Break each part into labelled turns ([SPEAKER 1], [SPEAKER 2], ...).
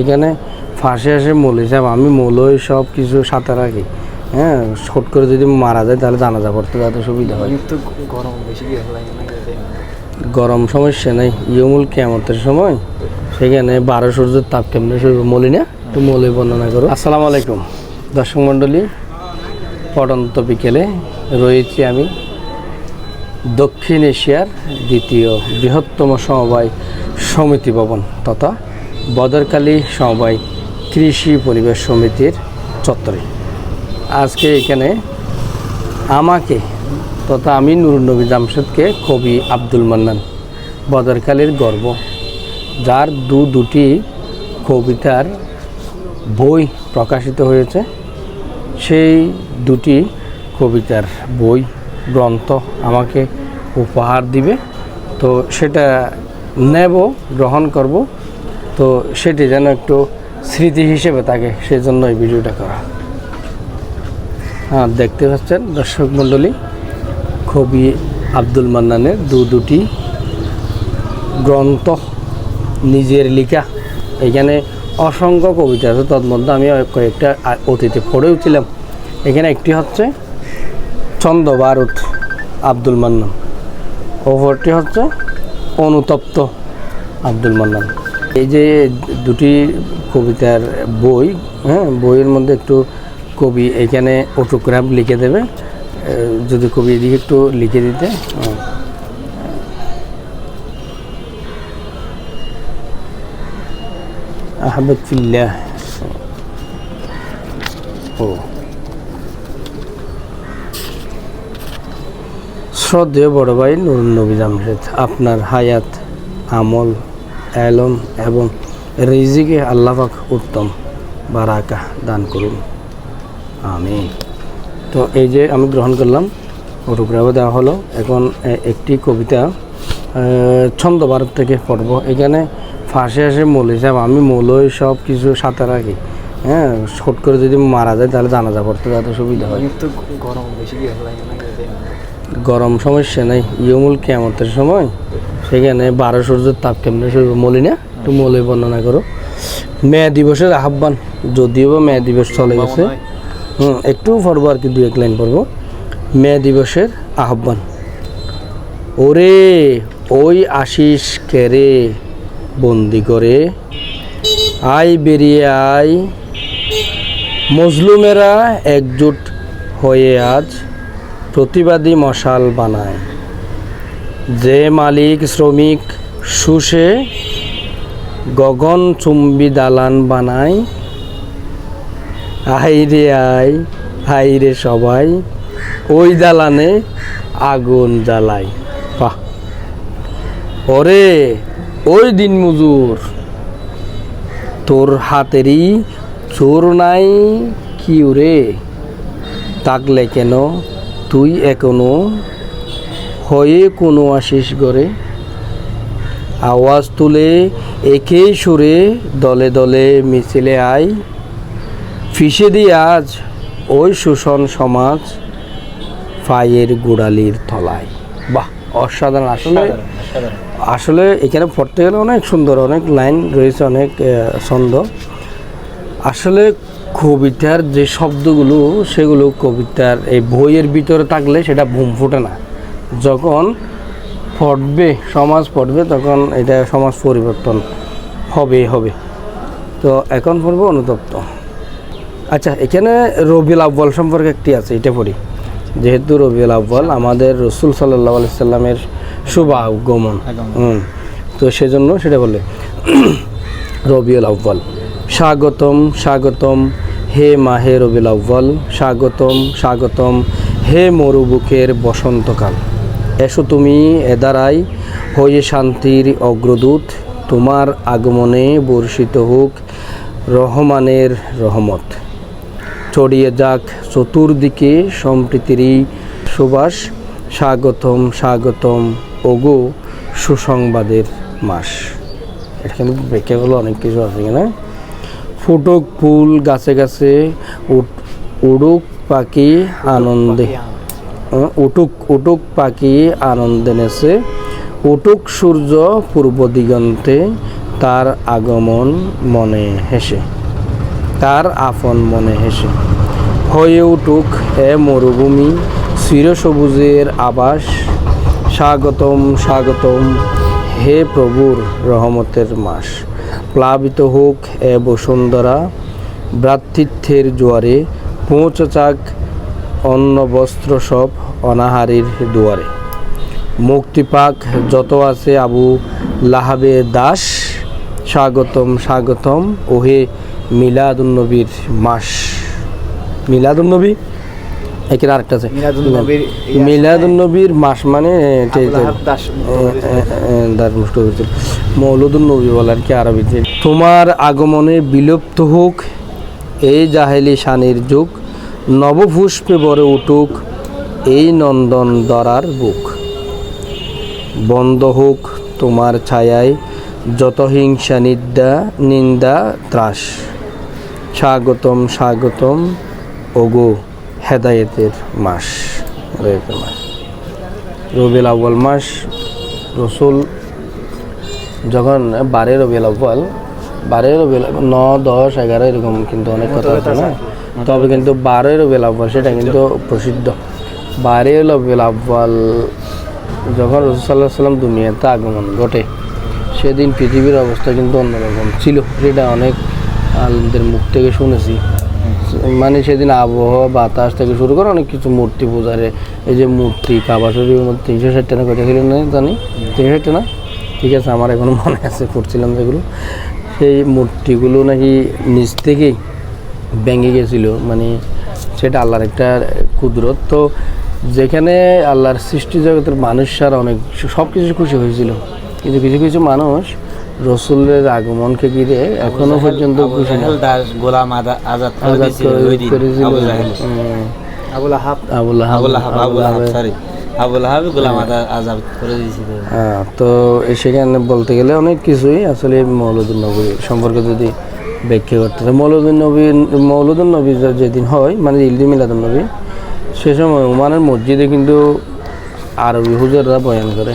[SPEAKER 1] এখানে ফাঁসে আসে মূল হিসাব আমি মূলই সব কিছু সাথে রাখি। হ্যাঁ শর্ট করে যদি মারা যায় তাহলে জানাজা পড়তে যাতে সুবিধা হয়।
[SPEAKER 2] গরম বেশি কি লাগে না
[SPEAKER 1] গরম সমস্যা নেই ইয়মুল কেমতের সময়। সেখানে বারো সূর্যের তাপ কেমনে মলি না? একটু মলি বর্ণনা করো। আসসালামু আলাইকুম। দর্শক মণ্ডলী পড়ন্ত বিকেলে রয়েছি আমি দক্ষিণ এশিয়ার দ্বিতীয় বৃহত্তম সমবায় সমিতি ভবন তথা বদরকালী সমবায় কৃষি পরিবেশ সমিতির চত্বরে। আজকে এখানে আমাকে তথা আমি নুরুন্নবী জামশেদকে কবি আব্দুল মান্নান, বদরকালীর গর্ব, যার দু দুটি কবিতার বই প্রকাশিত হয়েছে। সেই দুটি কবিতার বই গ্রন্থ আমাকে উপহার দিবে। তো সেটা নেব, গ্রহণ করব। তো সেটি যেন একটু স্মৃতি হিসেবে থাকে সেই জন্য এই ভিডিওটা করা। হ্যাঁ দেখতে পাচ্ছেন দর্শক মণ্ডলী, কবি আব্দুল মান্নানের দু দুটি গ্রন্থ নিজের লেখা। এখানে অসংখ্য কবিতা আছে, তন্মধ্যে আমি কয়েকটা অতীতে পড়েও ছিলাম এখানে একটি হচ্ছে ছন্দ বারুদ আব্দুল মান্নান। অপরটি হচ্ছে অনুতপ্ত আব্দুল মান্নান। এই যে দুটি কবিতার বই হ্যাঁ বইয়ের মধ্যে একটু কবি এখানে অটোগ্রাফ লিখে দেবে। যদি কবি এদিকে একটু লিখে দিতে। আহমেদ ফিল্লাহ। ও। শ্রদ্ধেয় বড় ভাই নুরুন নবী আপনার হায়াত আমল এলম এবং রিজিকে আল্লাহাক উত্তম বারাকা দান করুন। আমি তো এই যে আমি গ্রহণ করলাম ফটোগ্রাফও দেওয়া হলো। এখন একটি কবিতা ছন্দ ভারত থেকে পড়ব। এখানে ফাঁসে আসে মূল হিসাব আমি মূলই সব কিছু সাঁতার রাখি হ্যাঁ শর্ট করে যদি মারা যায় তাহলে জানাজা পড়তে যাতে সুবিধা হয়।
[SPEAKER 2] গরম
[SPEAKER 1] সমস্যা নেই। ইয়মুল কেমতের সময় সেখানে বারো সূর্যের তাপ কেমনে সূর্য মলি না একটু মলি বর্ণনা করো। মে দিবসের আহ্বান যদিও বা মে দিবস চলে গেছে। হুম একটু পড়ব আর কি দু এক লাইন পড়ব। মে দিবসের আহ্বান। ওরে ওই আশিস কেরে বন্দি করে। আই বেরিয়ে আই মজলুমেরা একজোট হয়ে আজ প্রতিবাদী মশাল বানায়। যে মালিক, শ্রমিক শুষে গগন চুম্বি দালান বানায় আইরে আই হাইরে সবাই, ওই দালানে আগুন জ্বালাই বাহ। ওরে, ওই দিন মজুর, তোর হাতেরই চোর নাই কি রে তাকলে কেন তুই এখনও হয়ে কোনো আশিস গড়ে আওয়াজ তুলে একেই সুরে দলে দলে মিছিলে আয়। ফিসে দি আজ ওই শোষণ সমাজ ফাইয়ের গোড়ালির তলায়। বাহ অসাধারণ। আসলে আসলে এখানে পড়তে গেলে অনেক সুন্দর অনেক লাইন রয়েছে অনেক ছন্দ। আসলে কবিতার যে শব্দগুলো সেগুলো কবিতার এই বইয়ের ভিতরে থাকলে সেটা বুম ফুটে না। যখন পড়বে সমাজ পড়বে তখন এটা সমাজ পরিবর্তন হবে হবে। তো এখন পড়ব অনুতপ্ত। আচ্ছা এখানে রবিউল আব্বাল সম্পর্কে একটি আছে এটা পড়ি। যেহেতু রবিউল আব্বাল আমাদের রসুল সাল্লাহ আলাইসাল্লামের শুভ আগমন।
[SPEAKER 2] আগমন।
[SPEAKER 1] হুম তো সেজন্য সেটা বলে। রবিউল আব্বাল স্বাগতম স্বাগতম হে মাহে রবিউল আব্বাল স্বাগতম স্বাগতম হে মরুবুকের বসন্তকাল। এসো তুমি এদারাই হয়ে শান্তির অগ্রদূত, তোমার আগমনে বর্ষিত হোক রহমানের রহমত। ছড়িয়ে যাক চতুর্দিকে সম্প্রীতিরই সুবাস, স্বাগতম স্বাগতম, ওগো সুসংবাদের মাস। এটা কিন্তু ব্যাখ্যাগুলো অনেক কিছু আছে এখানে। ফুটুক ফুল গাছে গাছে উড়ুক পাখি আনন্দে। উটুক উটুক পাখি আনন্দে নেছে উটুক সূর্য পূর্ব দিগন্তে তার আগমন মনে হেসে, তার আপন মনে হেসে। হয়ে উঠুক এ মরুভূমি চিরসবুজের আবাস, স্বাগতম স্বাগতম, হে প্রভুর রহমতের মাস। প্লাবিত হোক এ বসুন্ধরা, ভ্রাতৃত্বের জোয়ারে পৌঁছাক অন্ন বস্ত্র সব অনাহারীর দুয়ারে। মুক্তি পাক যত আছে আবু লাহাবে দাস স্বাগতম স্বাগতম ওহে মিলাদুন্নবীর মাস। মিলাদুন্নবী? এখানে আরেকটা আছে।
[SPEAKER 2] মিলাদুন্নবীর
[SPEAKER 1] মাস মানে মৌলুদুন্নবী বলে আর কি আরবিতে তোমার আগমনে বিলুপ্ত হোক এই জাহেলি শানির যুগ। নবপুষ্পে বড়ে উঠুক এই নন্দন দরার বুক। বন্ধ হোক তোমার ছায়ায় যত হিংসা নিন্দা নিন্দা ত্রাস। স্বাগতম স্বাগতম ওগো হেদায়েতের মাস। হেদায়েতের মাস। রবিল আউ্বাল মাস। রসুল যখন বারে রবিল আউ্বাল বারে রবিল ন দশ এগারো এরকম কিন্তু অনেক কথা আছে না? তবে কিন্তু বারো রবিল আউ্বাল সেটা কিন্তু প্রসিদ্ধ। বারে রবিল আউ্বাল যখন রসুল সাল্লাহ সাল্লাম দুনিয়াতে আগমন ঘটে, সেদিন পৃথিবীর অবস্থা কিন্তু অন্যরকম ছিল। সেটা অনেক আলমদের মুখ থেকে শুনেছি। মানে সেদিন আবহাওয়া, বাতাস থেকে শুরু করে অনেক কিছু মূর্তি পূজারে, এই যে মূর্তি, কাবা মধ্যে তিনশো ষাট টাকা করে ছিল না জানি? তিনশো ষাট না? ঠিক আছে, আমার এখনও মনে আছে করছিলাম যেগুলো। সেই মূর্তিগুলো নাকি নিচ থেকেই ভেঙে গেছিল মানে সেটা আল্লাহর একটা কুদরত। তো যেখানে আল্লাহর সৃষ্টি জগতের মানুষরা অনেক সব কিছু খুশি হয়েছিল। কিন্তু কিছু কিছু মানুষ রসুলের আগমনকে ঘিরে এখনও পর্যন্ত খুশি না।
[SPEAKER 3] গোলাম আজাদ করে
[SPEAKER 1] আজাদ করেছিল।
[SPEAKER 2] আবুল আহাব।
[SPEAKER 1] আবুল আহাব।
[SPEAKER 3] আবুল আহাব। আবুল গোলাম করে দিয়েছিল।
[SPEAKER 1] হ্যাঁ, তো সেখানে বলতে গেলে অনেক কিছুই আসলে মৌলুদুল নবী সম্পর্কে যদি ব্যাখ্যা করতে হয় মৌলুদুল নবী মৌলুদুল নবী যেদিন হয় মানে ইলদি মিলাদুল নবী সে সময় ওমানের মসজিদে কিন্তু আরবি হুজুররা বয়ান করে।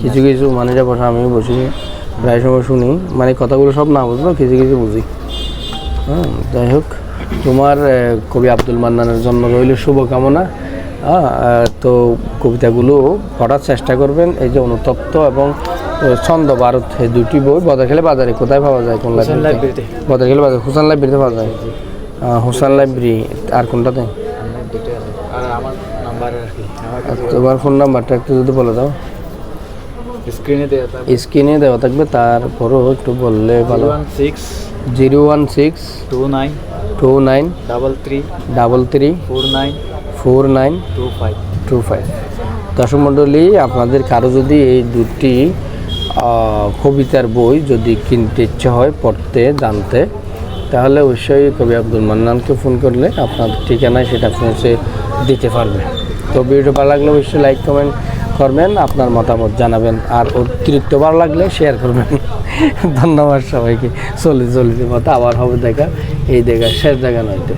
[SPEAKER 1] কিছু কিছু মানে যা বসে আমিও বসি প্রায় সময় শুনি। মানে কথাগুলো সব না বুঝলো কিছু কিছু বুঝি। হ্যাঁ যাই হোক তোমার কবি আব্দুল মান্নানের জন্য রইল শুভকামনা। হ্যাঁ, তো কবিতাগুলো পড়ার চেষ্টা করবেন। এই যে অনুতপ্ত এবং ছন্দ ভারত দুটি বই বদারখালী বাজারে কোথায় পাওয়া যায় কোন লাইব্রেরিতে। বদারখালী বাজার হুসান লাইব্রেরিতে পাওয়া যায়। হুসান লাইব্রেরি আর কোনটাতে?
[SPEAKER 2] আর আমার নাম্বার আর আমার
[SPEAKER 1] তোমার ফোন নাম্বারটা একটু যদি বলে দাও।
[SPEAKER 2] স্ক্রিনে দেওয়া থাকবে।
[SPEAKER 1] স্ক্রিনে দেওয়া থাকবে তারপরও একটু বললে ভালো। Zero one six
[SPEAKER 2] two nine
[SPEAKER 1] two nine
[SPEAKER 2] double three
[SPEAKER 1] double three
[SPEAKER 2] four nine
[SPEAKER 1] four nine
[SPEAKER 2] two five.
[SPEAKER 1] Two five. দর্শক মণ্ডলী আপনাদের কারও যদি এই দুটি কবিতার বই যদি কিনতে ইচ্ছে হয় পড়তে, জানতে, তাহলে অবশ্যই কবি আব্দুল মান্নানকে ফোন করলে আপনার ঠিকানায় সেটা পৌঁছে দিতে পারবে। তো ভিডিও ভালো লাগলে অবশ্যই লাইক, কমেন্ট করবেন, আপনার মতামত জানাবেন, আর অতিরিক্ত ভালো লাগলে শেয়ার করবেন। ধন্যবাদ সবাইকে। চল্লিশ চল্লিশের মতো আবার হবে দেখা। এই দেখা শেষ দেখা নয়তো